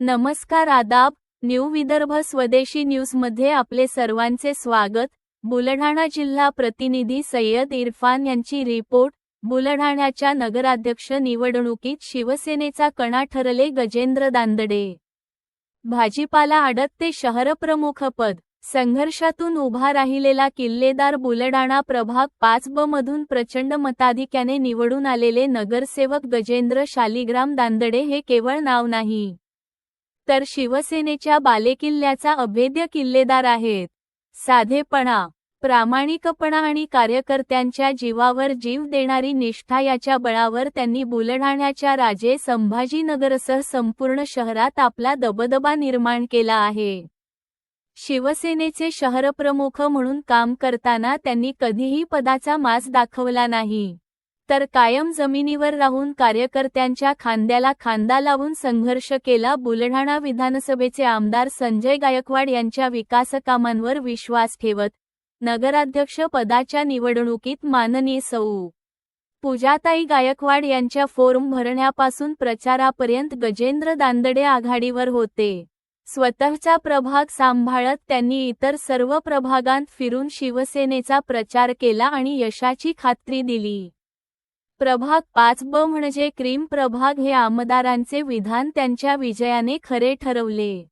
नमस्कार आदाब न्यू विदर्भ स्वदेशी न्यूजमध्ये आपले सर्वांचे स्वागत. बुलढाणा जिल्हा प्रतिनिधी सय्यद इरफान यांची रिपोर्ट. बुलढाण्याच्या नगराध्यक्ष निवडणुकीत शिवसेनेचा कणा ठरले गजेंद्र दांदडे. भाजीपाला आडत ते शहरप्रमुखपद. संघर्षातून उभा राहिलेला किल्लेदार बुलडाणा प्रभाग पाच ब मधून प्रचंड मताधिक्याने निवडून आलेले नगरसेवक गजेंद्र शालिग्राम दांदडे हे केवळ नाव नाही तर शिवसेनेच्या बालेकिल्ल्याचा अभेद्य किल्लेदार आहेत. साधेपणा प्रामाणिकपणा आणि कार्यकर्त्यांच्या जीवावर जीव देणारी निष्ठा याच्या बळावर त्यांनी बुलढाण्याच्या राजे संभाजीनगरसह संपूर्ण शहरात आपला दबदबा निर्माण केला आहे. शिवसेनेचे शहरप्रमुख म्हणून काम करताना त्यांनी कधीही पदाचा मास दाखवला नाही. तर कायम जमिनीवर राहून कार्यकर्त्यांच्या खांद्याला खांदा लावून संघर्ष केला बुलढाणा विधानसभेचे आमदार संजय गायकवाड यांच्या विकासकामांवर विश्वास ठेवत नगराध्यक्ष पदाच्या निवडणुकीत माननीय सौ. पूजाताई गायकवाड यांच्या फॉर्म भरण्यापासून प्रचारापर्यंत गजेंद्र दांदडे आघाडीवर होते. स्वतःचा प्रभाग सांभाळत त्यांनी इतर सर्व प्रभागांत फिरून शिवसेनेचा प्रचार केला आणि यशाची खात्री दिली. प्रभाग पाच ब म्हणजे क्रीम प्रभाग हे आमदारांचे विधान त्यांच्या विजयाने खरे ठरवले.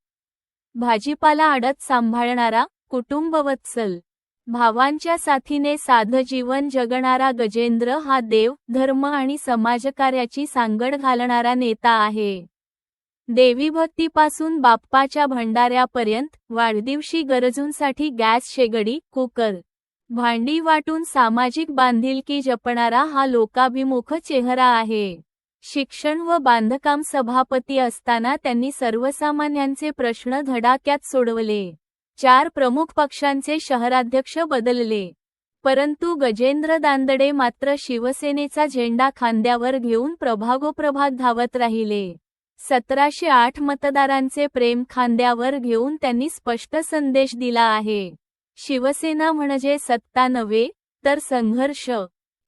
भाजीपाला आडत सांभाळणारा कुटुंबवत्सल भावांच्या साथीने साधं जीवन जगणारा गजेंद्र हा देव धर्म आणि समाजकार्याची सांगड घालणारा नेता आहे. देवीभक्तीपासून बाप्पाच्या भंडाऱ्यापर्यंत वाढदिवशी गरजूंसाठी गॅस शेगडी कुकर भांडी वाटून सामाजिक बांधिलकी जपणारा हा लोकाभिमुख चेहरा आहे. शिक्षण व बांधकाम सभापती असताना त्यांनी सर्वसामान्यांचे प्रश्न धडाक्यात सोडवले. चार प्रमुख पक्षांचे शहराध्यक्ष बदलले. परंतु गजेंद्र दांदडे मात्र शिवसेनेचा झेंडा खांद्यावर घेऊन प्रभागोप्रभाग धावत राहिले. सतराशे आठ मतदारांचे प्रेम खांद्यावर घेऊन त्यांनी स्पष्ट संदेश दिला आहे. शिवसेना म्हणजे सत्ता नव्हे तर संघर्ष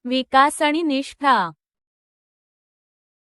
विकास आणि निष्ठा.